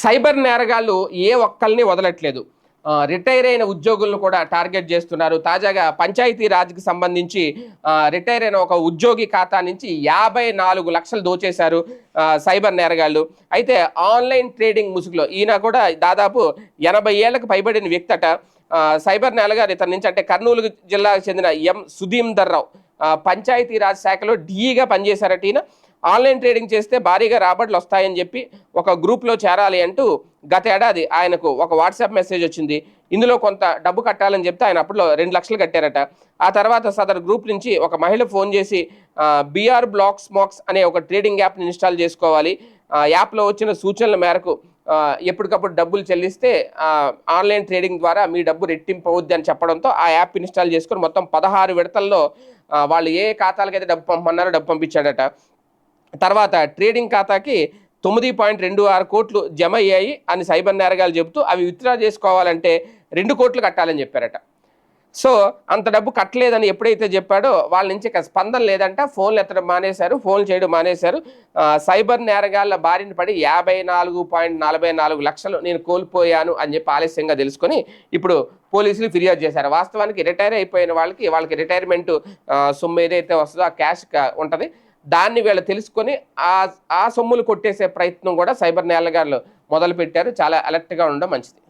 Cyber నేరగాళ్ళు ఏ ఒక్కరిని వదలట్లేదు. Retire అయిన ఉద్యోగులను కూడా టార్గెట్ చేస్తున్నారు. తాజాగా పంచాయతీ రాజ్కి సంబంధించి రిటైర్ అయిన ఒక ఉద్యోగి ఖాతా నుంచి యాభై నాలుగు లక్షలు దోచేశారు సైబర్ నేరగాళ్ళు. అయితే ఆన్లైన్ ట్రేడింగ్ ముసుగులో ఈయన కూడా దాదాపు ఎనభై ఏళ్ళకు పైబడిన వ్యక్తట అట. సైబర్ నేరగారు ఇతని నుంచి అంటే కర్నూలు జిల్లాకు చెందిన ఎం సుధీందర్ రావు. పంచాయతీరాజ్ శాఖలో డీఈగా పనిచేశారట ఈయన. ఆన్లైన్ ట్రేడింగ్ చేస్తే భారీగా రాబడులు వస్తాయని చెప్పి ఒక గ్రూప్లో చేరాలి అంటూ గత ఏడాది ఆయనకు ఒక వాట్సాప్ మెసేజ్ వచ్చింది. ఇందులో కొంత డబ్బు కట్టాలని చెప్తే ఆయన అప్పట్లో రెండు లక్షలు కట్టారట. ఆ తర్వాత సదర్ గ్రూప్ నుంచి ఒక మహిళ ఫోన్ చేసి బీఆర్ బ్లాక్ స్మాక్స్ అనే ఒక ట్రేడింగ్ యాప్ని ఇన్స్టాల్ చేసుకోవాలి. ఆ యాప్లో వచ్చిన సూచనల మేరకు ఎప్పటికప్పుడు డబ్బులు చెల్లిస్తే ఆన్లైన్ ట్రేడింగ్ ద్వారా మీ డబ్బు రెట్టింపు అని చెప్పడంతో ఆ యాప్ ఇన్స్టాల్ చేసుకొని మొత్తం పదహారు విడతల్లో వాళ్ళు ఏ ఖాతాలకైతే డబ్బు పంపమన్నారో డబ్బు పంపించాడట. తర్వాత ట్రేడింగ్ ఖాతాకి తొమ్మిది పాయింట్ రెండు ఆరు కోట్లు జమ అయ్యాయి అని సైబర్ నేరగాలు చెబుతూ అవి విత్డ్రా చేసుకోవాలంటే రెండు కోట్లు కట్టాలని చెప్పారట. సో అంత డబ్బు కట్టలేదని ఎప్పుడైతే చెప్పాడో వాళ్ళ నుంచి ఇక స్పందన లేదంట. ఫోన్లు ఎత్తడం మానేశారు ఫోన్లు చేయడం మానేశారు. సైబర్ నేరగాళ్ళ బారిన పడి యాభై నాలుగు పాయింట్ నలభై నాలుగు లక్షలు నేను కోల్పోయాను అని చెప్పి ఆలస్యంగా తెలుసుకొని ఇప్పుడు పోలీసులు ఫిర్యాదు చేశారు. వాస్తవానికి రిటైర్ అయిపోయిన వాళ్ళకి వాళ్ళకి రిటైర్మెంట్ సొమ్ము ఏదైతే వస్తుందో ఆ క్యాష్ ఉంటుంది. దాన్ని వీళ్ళు తెలుసుకొని ఆ ఆ సొమ్ములు కొట్టేసే ప్రయత్నం కూడా సైబర్ నేలగాళ్ళు మొదలుపెట్టారు. చాలా అలర్ట్గా ఉండడం మంచిది.